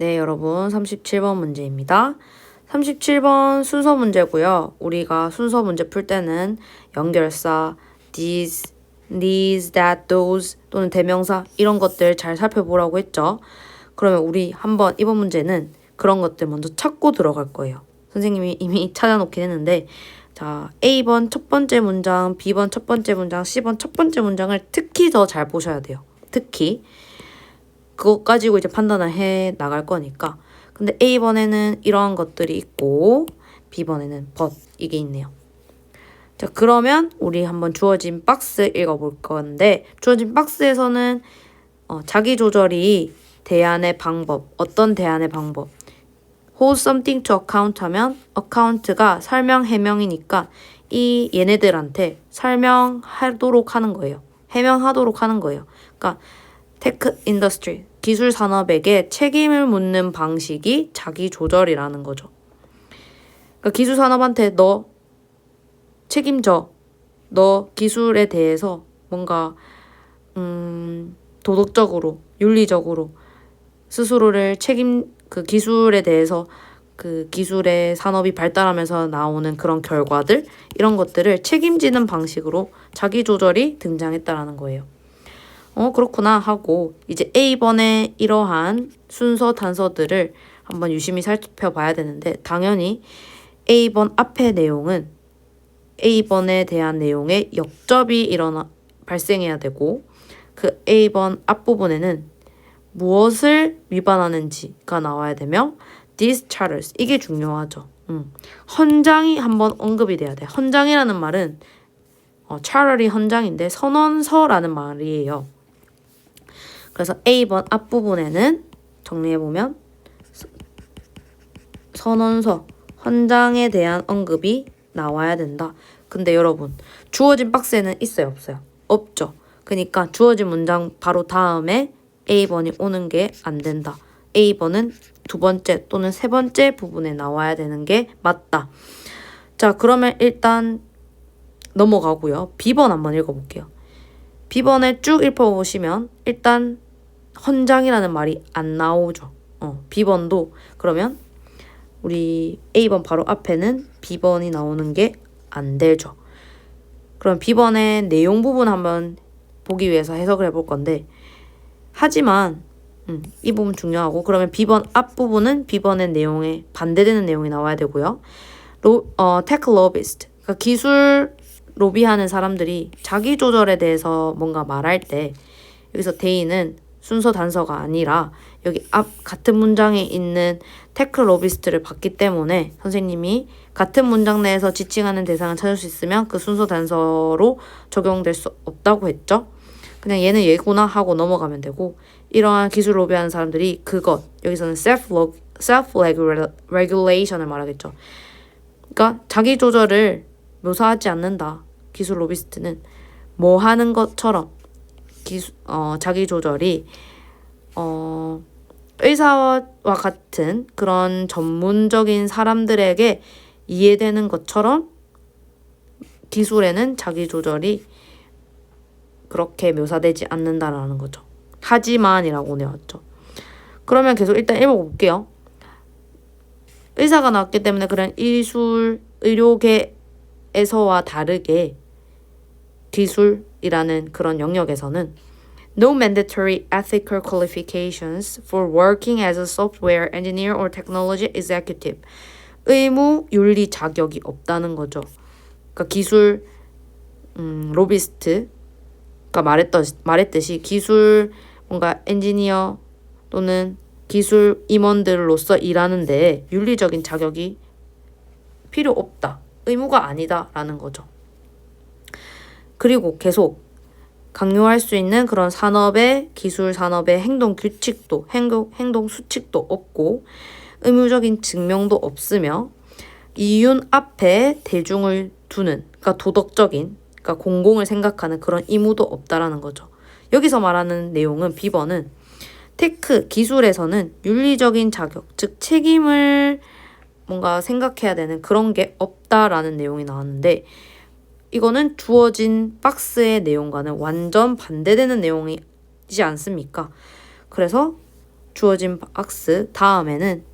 네, 여러분 37번 문제입니다. 37번 순서 문제고요. 우리가 순서 문제 풀 때는 연결사 these, these, that, those 또는 대명사 이런 것들 잘 살펴보라고 했죠. 그러면 우리 한번 이번 문제는 그런 것들 먼저 찾고 들어갈 거예요. 선생님이 이미 찾아놓긴 했는데 자, A번 첫 번째 문장, B번 첫 번째 문장, C번 첫 번째 문장을 특히 더 잘 보셔야 돼요. 특히 그것 가지고 이제 판단을 해 나갈 거니까. 근데 A번에는 이러한 것들이 있고 B번에는 but 이게 있네요. 자, 그러면 우리 한번 주어진 박스 읽어볼 건데 주어진 박스에서는 어, 자기 조절이 대안의 방법, 어떤 대안의 방법. hold something to account 하면 account가 설명 해명이니까 이 얘네들한테 설명하도록 하는 거예요. 해명하도록 하는 거예요. 그러니까 테크 인더스트리 기술 산업에게 책임을 묻는 방식이 자기 조절이라는 거죠. 그러니까 기술 산업한테 너 책임져. 너 기술에 대해서 뭔가 음 도덕적으로 윤리적으로 스스로를 책임 그 기술에 대해서 그 기술의 산업이 발달하면서 나오는 그런 결과들 이런 것들을 책임지는 방식으로 자기 조절이 등장했다라는 거예요. 어 그렇구나 하고 이제 A번의 이러한 순서 단서들을 한번 유심히 살펴봐야 되는데 당연히 A번 앞의 내용은 A번에 대한 내용에 역접이 일어나 발생해야 되고 그 A번 앞부분에는 무엇을 위반하는지가 나와야 되며 these charters 이게 중요하죠. 음. 헌장이 한번 언급이 돼야 돼. 헌장이라는 말은 어, charter이 헌장인데 선언서라는 말이에요. 그래서 A번 앞부분에는 정리해 보면 선언서 헌장에 대한 언급이 나와야 된다. 근데 여러분 주어진 박스에는 있어요 없어요? 없죠. 그러니까 주어진 문장 바로 다음에 A번이 오는 게 안 된다. A번은 두 번째 또는 세 번째 부분에 나와야 되는 게 맞다. 자, 그러면 일단 넘어가고요. B번 한번 읽어볼게요. B번에 쭉 읽어보시면 일단 헌장이라는 말이 안 나오죠. 어, B번도 그러면 우리 A번 바로 앞에는 B번이 나오는 게 안 되죠. 그럼 B번의 내용 부분 한번 보기 위해서 해석을 해볼 건데 하지만 음, 이 부분 중요하고 그러면 B번 앞부분은 B번의 내용에 반대되는 내용이 나와야 되고요. 로, 어, 테크 로비스트 그러니까 기술 로비하는 사람들이 자기 조절에 대해서 뭔가 말할 때 여기서 대인은 순서 단서가 아니라 여기 앞 같은 문장에 있는 테크 로비스트를 봤기 때문에 선생님이 같은 문장 내에서 지칭하는 대상을 찾을 수 있으면 그 순서 단서로 적용될 수 없다고 했죠. 그냥 얘는 얘구나 하고 넘어가면 되고 이러한 기술 로비하는 사람들이 그것 여기서는 self self regulation을 말하겠죠. 그러니까 자기 조절을 묘사하지 않는다. 기술 로비스트는 뭐 하는 것처럼 기수, 어, 자기 조절이 어, 의사와 같은 그런 전문적인 사람들에게 이해되는 것처럼 기술에는 자기 조절이 그렇게 묘사되지 않는다라는 거죠. 하지만이라고 나왔죠. 그러면 계속 일단 읽어볼게요. 의사가 나왔기 때문에 그런 이술 의료계에서와 다르게 기술이라는 그런 영역에서는 no mandatory ethical qualifications for working as a software engineer or technology executive. 의무 윤리 자격이 없다는 거죠. 그러니까 기술 음, 로비스트가 말했듯 말했듯이 기술 뭔가 엔지니어 또는 기술 임원들로서 일하는데 윤리적인 자격이 필요 없다. 의무가 아니다라는 거죠. 그리고 계속 강요할 수 있는 그런 산업의 기술 산업의 행동 규칙도 행동, 행동 수칙도 없고 의무적인 증명도 없으며 이윤 앞에 대중을 두는 그러니까 도덕적인 그러니까 공공을 생각하는 그런 의무도 없다라는 거죠. 여기서 말하는 내용은 비번은 테크 기술에서는 윤리적인 자격 즉 책임을 뭔가 생각해야 되는 그런 게 없다라는 내용이 나왔는데 이거는 주어진 박스의 내용과는 완전 반대되는 내용이지 않습니까? 그래서 주어진 박스 다음에는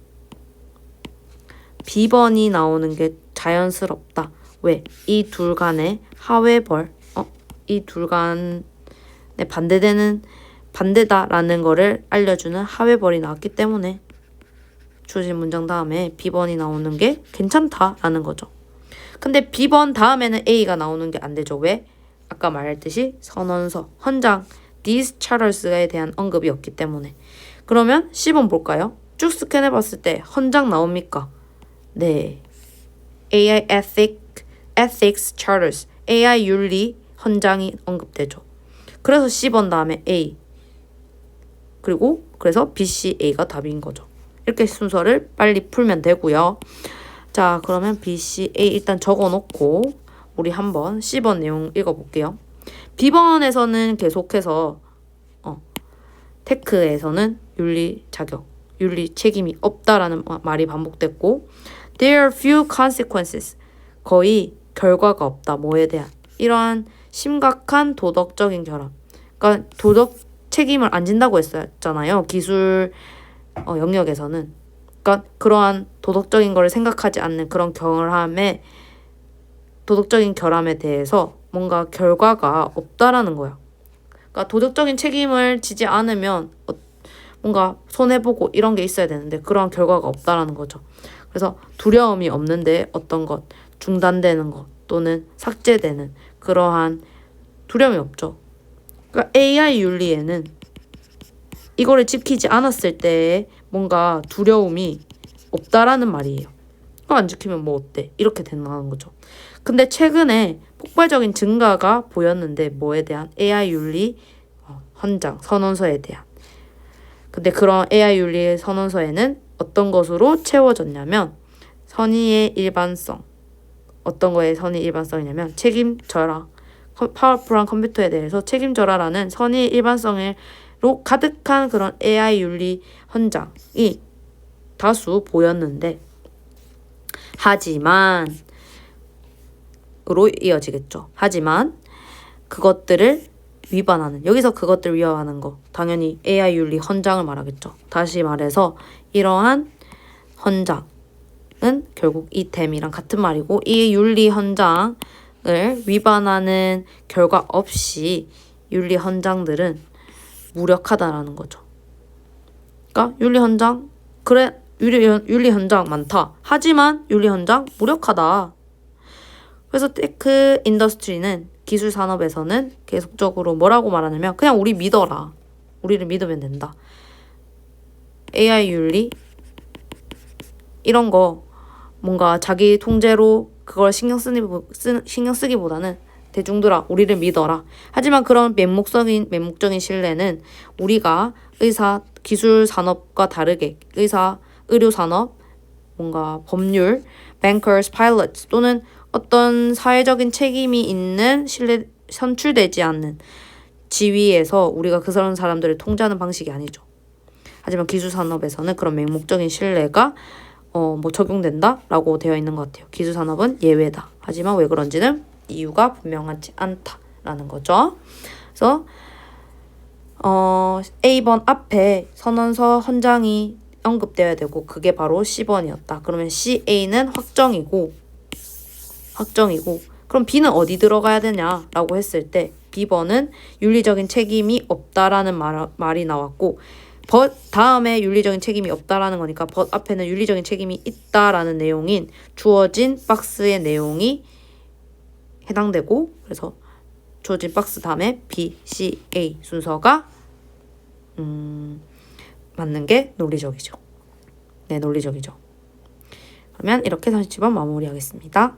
B번이 나오는 게 자연스럽다. 왜? 이 둘 간의 하회벌, 어? 이 둘 간의 반대되는 반대다라는 거를 알려주는 하회벌이 나왔기 때문에 주어진 문장 다음에 B번이 나오는 게 괜찮다라는 거죠. 근데 B번 다음에는 A가 나오는 게 안 되죠. 왜? 아까 말했듯이 선언서, 헌장, these charters에 대한 언급이 없기 때문에. 그러면 10번 볼까요? 쭉 스캔해 봤을 때 헌장 나옵니까? 네. AI ethic, ethics charters, AI 윤리 헌장이 언급되죠. 그래서 10번 다음에 A. 그리고 그래서 B, C, A가 답인 거죠. 이렇게 순서를 빨리 풀면 되고요. 자, 그러면 B, C, A 일단 적어 놓고 우리 한번 C번 내용 읽어 볼게요. B번에서는 계속해서 어, 테크에서는 윤리 자격, 윤리 책임이 없다라는 마- 말이 반복됐고 there are few consequences. 거의 결과가 없다 뭐에 대한 이러한 심각한 도덕적인 결함 그러니까 도덕 책임을 안 진다고 했었잖아요. 기술 어, 영역에서는 그러니까 그러한 도덕적인 거를 생각하지 않는 그런 결함에 도덕적인 결함에 대해서 뭔가 결과가 없다라는 거야. 그러니까 도덕적인 책임을 지지 않으면 어, 뭔가 손해보고 이런 게 있어야 되는데 그런 결과가 없다라는 거죠. 그래서 두려움이 없는데 어떤 것 중단되는 것 또는 삭제되는 그러한 두려움이 없죠. 그러니까 AI 윤리에는 이거를 지키지 않았을 때 뭔가 두려움이 없다라는 말이에요. 이거 안 지키면 뭐 어때? 이렇게 된다는 거죠. 근데 최근에 폭발적인 증가가 보였는데 뭐에 대한 AI 윤리 어, 헌장 선언서에 대한 근데 그런 AI 윤리 선언서에는 어떤 것으로 채워졌냐면 선의의 일반성 어떤 거에 선의 일반성이냐면 책임져라 컴- 파워풀한 컴퓨터에 대해서 책임져라라는 선의 일반성으 로 가득한 그런 AI 윤리 헌장이 다수 보였는데 하지만 으로 이어지겠죠. 하지만 그것들을 위반하는 여기서 그것들 위반하는 거 당연히 AI 윤리 헌장을 말하겠죠. 다시 말해서 이러한 헌장은 결국 이템이랑 같은 말이고 이 윤리 헌장을 위반하는 결과 없이 윤리 헌장들은 무력하다라는 거죠. 그러니까 윤리 헌장 그래 윤리 윤리 헌장 많다. 하지만 윤리 헌장 무력하다. 그래서 테크 인더스트리는 기술 산업에서는 계속적으로 뭐라고 말하냐면 그냥 우리 믿어라. 우리를 믿으면 된다. AI 윤리 이런 거 뭔가 자기 통제로 그걸 신경 쓰니 쓰, 신경 쓰기보다는 대중들아 우리를 믿어라. 하지만 그런 맹목적인 맹목적인 신뢰는 우리가 의사 기술 산업과 다르게 의사 의료 산업 뭔가 법률 bankers pilots 또는 어떤 사회적인 책임이 있는 신뢰 선출되지 않는 지위에서 우리가 그 사람 사람들을 통제하는 방식이 아니죠. 하지만 기술 산업에서는 그런 맹목적인 신뢰가 어 뭐 적용된다라고 되어 있는 것 같아요. 기술 산업은 예외다. 하지만 왜 그런지는 이유가 분명하지 않다라는 거죠. 그래서 어 A번 앞에 선언서 헌장이 언급되어야 되고 그게 바로 C번이었다. 그러면 CA는 확정이고 확정이고 그럼 B는 어디 들어가야 되냐라고 했을 때 B번은 윤리적인 책임이 없다라는 말, 말이 나왔고 but 다음에 윤리적인 책임이 없다라는 거니까 but 앞에는 윤리적인 책임이 있다라는 내용인 주어진 박스의 내용이 해당되고 그래서 주어진 박스 다음에 B, C, A 순서가 음, 맞는 게 논리적이죠. 네, 논리적이죠. 그러면 이렇게 37번 마무리하겠습니다.